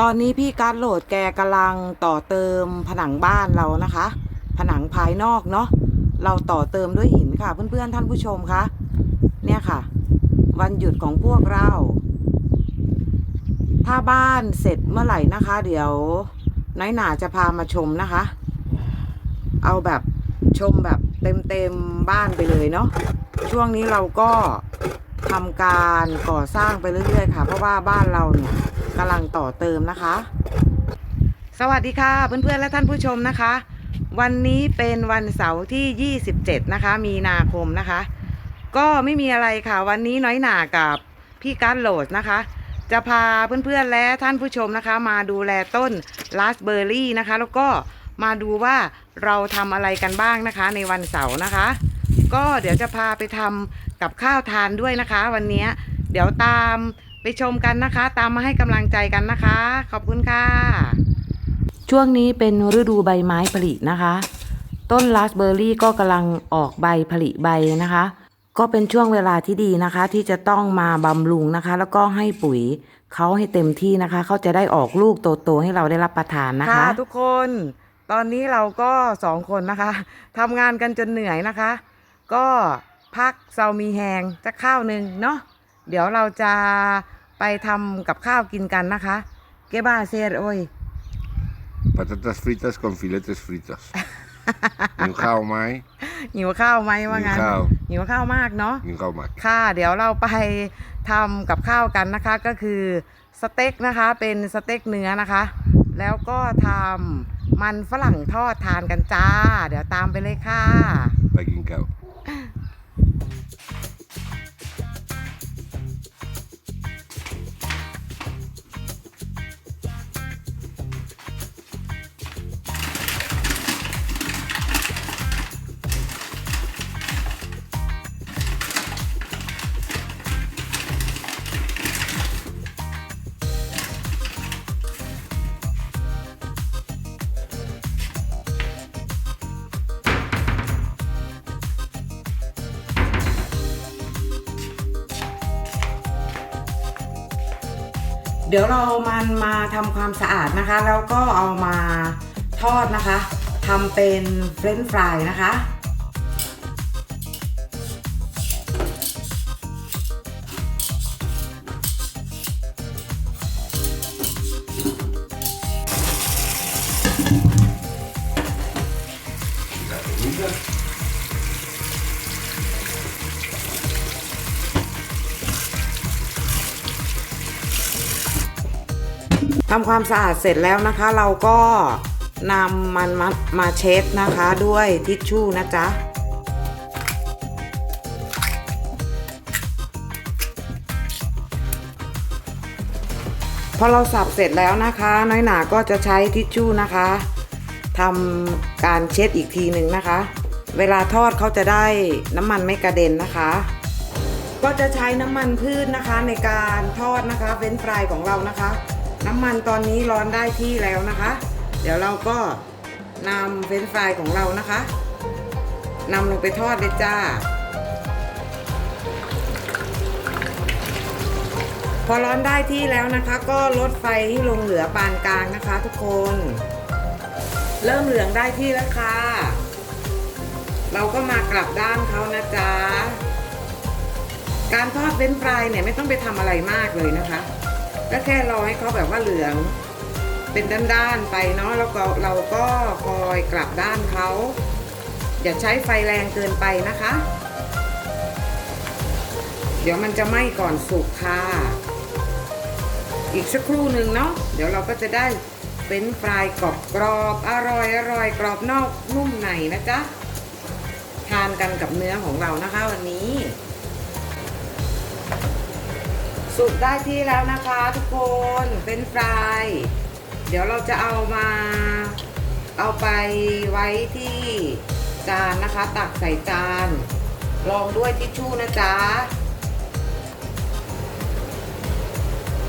ตอนนี้พี่การโหลดแกกำลังต่อเติมผนังบ้านเรานะคะ ผนังภายนอกเนาะเราต่อเติมด้วยหินค่ะ เพื่อนๆท่านผู้ชมคะเนี่ยค่ะ วันหยุดของพวกเรา ถ้าบ้านเสร็จเมื่อไหร่นะคะ เดี๋ยวน้อยหนาจะพามาชมนะคะ เอาแบบชมแบบเต็มๆบ้านไปเลยเนาะช่วงนี้เราก็ ทำการก่อสร้างไปเรื่อยๆค่ะ เพราะว่าบ้านเราเนี่ยกำลังต่อเติมนะคะ สวัสดีค่ะเพื่อนๆและท่านผู้ชมนะคะ วันนี้เป็นวันเสาร์ที่ 27 นะคะ มีนาคมนะคะ ก็ไม่มีอะไรค่ะ วันนี้น้อยหนากับพี่การดโหลดนะคะ จะพาเพื่อนๆและท่านผู้ชมนะคะ มาดูแลต้นราสเบอร์รี่นะคะ แล้วก็มาดูว่าเราทำอะไรกันบ้างนะคะในวันเสาร์นะคะ ก็เดี๋ยวจะพาไปทำกับข้าวทานด้วยนะคะ วันนี้เดี๋ยวตามไปชมกันนะคะ ตามมาให้กำลังใจกันนะคะ ขอบคุณค่ะ ช่วงนี้เป็นฤดูใบไม้ผลินะคะ ต้นราสเบอร์รี่ก็กำลังออกใบผลิใบนะคะ ก็เป็นช่วงเวลาที่ดีนะคะ ที่จะต้องมาบำรุงนะคะ แล้วก็ให้ปุ๋ยเขาให้เต็มที่นะคะ เขาจะได้ออกลูกโตๆให้เราได้รับประทานนะคะ ทุกคน ตอนนี้เราก็สองคนนะคะทำงานกันจนเหนื่อยนะคะ ก็พักเซามีแหงจะข้าวหนึ่งเนาะเดี๋ยวเราจะไปทำกับข้าวกินกันนะคะ เกบ้าเซรโอ้ย Patatas fritas con filetes fritos. หิวข้าวไหมหิวข้าวไหมว่างั้นหิวข้าวหิวข้าวมากเนาะหิวข้าวมากค่ะ เดี๋ยวเราไปทำกับข้าวกันนะคะก็คือสเต็กนะคะเป็นสเต็กเนื้อนะคะ แล้วก็ทำมันฝรั่งทอดทานกันจ้า เดี๋ยวตามไปเลยค่ะ ไปกินข้าว ดี๋ยวเรามันมาทำความสะอาดนะคะ แล้วก็เอามาทอดนะคะทำเป็นเฟรนช์ฟรายนะคะ ทำความสะอาดเสร็จแล้วนะคะ เราก็นำมันมามาเช็ดนะคะด้วยทิชชู่นะจ๊ะพอเราสับเสร็จแล้วนะคะ น้อยหนาก็จะใช้ทิชชู่นะคะทำการเช็ดอีกทีหนึ่งนะคะ เวลาทอดเขาจะได้น้ำมันไม่กระเด็นนะคะ ก็จะใช้น้ำมันพืชนะคะในการทอดนะคะเฟรนฟรายของเรานะคะ น้ำมันตอนนี้ร้อนได้ที่แล้วนะคะ เดี๋ยวเราก็นำเฟรนฟรายของเรานะคะนำลงไปทอดเลยจ้า พอร้อนได้ที่แล้วนะคะ ก็ลดไฟให้ลงเหลือปานกลางนะคะ ทุกคน เริ่มเหลืองได้ที่แล้วค่ะ เราก็มากลับด้านเขานะจ๊ะ การทอดเฟรนฟรายเนี่ยไม่ต้องไปทำอะไรมากเลยนะคะ ก็แค่รอให้เขาแบบว่าเหลือง เป็นด้านๆไปเนาะแล้วก็เราก็คอยกลับด้านเขาอย่าใช้ไฟแรงเกินไปนะคะ เดี๋ยวมันจะไหม้ก่อนสุกค่ะ อีกสักครู่หนึ่งเนาะเดี๋ยวเราก็จะได้เฟรนฟรายกรอบกรอบอร่อยอร่อยกรอบนอกนุ่มในนะจ๊ะ ทานกันกับเนื้อของเรานะคะวันนี้ สุกได้ที่แล้วนะคะทุกคนเป็นฟราย เดี๋ยวเราจะเอามาเอาไปไว้ที่จานนะคะ ตักใส่จานรองด้วยทิชชู่นะจ๊ะ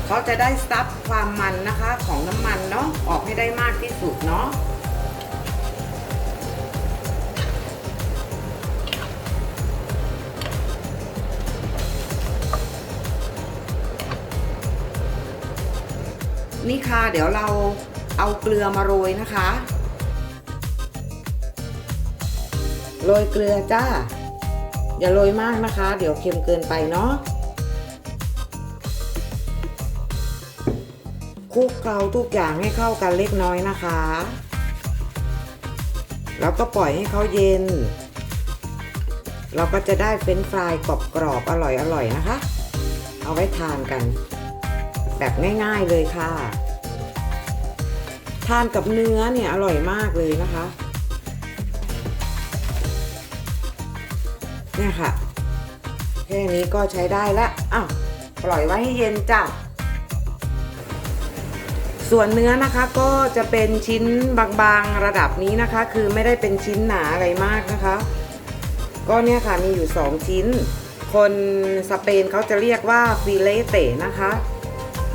เขาจะได้ซับความมันนะคะของน้ำมันเนาะออกให้ได้มากที่สุดเนาะ ค่ะ เดี๋ยวเราเอาเกลือมาโรยนะคะ โรยเกลือจ้า อย่าโรยมากนะคะ เดี๋ยวเค็มเกินไปเนาะคลุกเคล้าทุกอย่างให้เข้ากันเล็กน้อยนะคะ แล้วก็ปล่อยให้เขาเย็น เราก็จะได้เฟรนฟรายกรอบๆอร่อยๆนะคะ เอาไว้ทานกัน แบบง่ายๆเลยค่ะ ทานกับเนื้อเนี่ยอร่อยมากเลยนะคะเนี่ยค่ะแค่นี้ก็ใช้ได้แล้วอ้าวปล่อยไว้ให้เย็นจ้ะส่วนเนื้อนะคะก็จะเป็นชิ้นบางๆระดับนี้นะคะ คือไม่ได้เป็นชิ้นหนาอะไรมากนะคะ ก็เนี่ยค่ะมีอยู่ 2 ชิ้น คนสเปนเขาจะเรียกว่าฟิเลเตนะคะ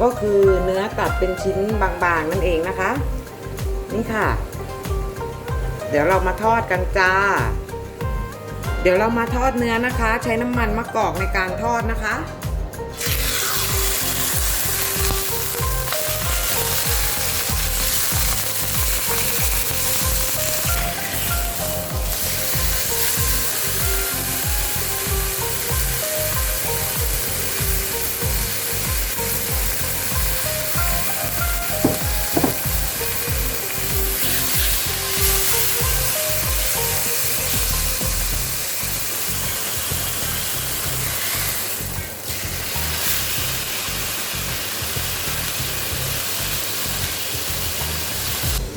ก็คือเนื้อตัดเป็นชิ้นบางๆนั่นเองนะคะ นี่ค่ะ เดี๋ยวเรามาทอดกันจ้า เดี๋ยวเรามาทอดเนื้อนะคะ ใช้น้ำมันมะกอกในการทอดนะคะ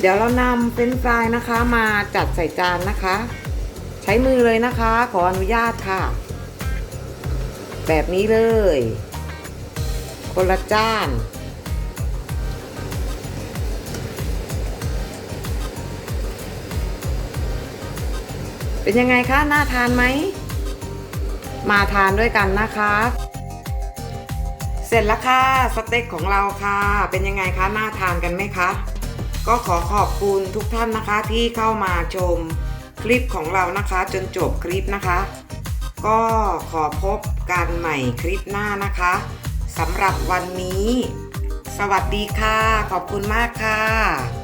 ดี๋ยวเรานำเฟรนฟรายนะคะมาจัดใส่จานนะคะ ใช้มือเลยนะคะ ขออนุญาตค่ะ แบบนี้เลย คนละจานเป็นยังไงคะ น่าทานไหม มาทานด้วยกันนะคะ เสร็จแล้วค่ะ สเต็กของเราค่ะ เป็นยังไงคะ น่าทานกันไหมคะ ก็ขอขอบคุณทุกท่านนะคะที่เข้ามาชมคลิปของเรานะคะ จนจบคลิปนะคะ ก็ขอพบกันใหม่คลิปหน้านะคะสำหรับวันนี้ สวัสดีค่ะ ขอบคุณมากค่ะ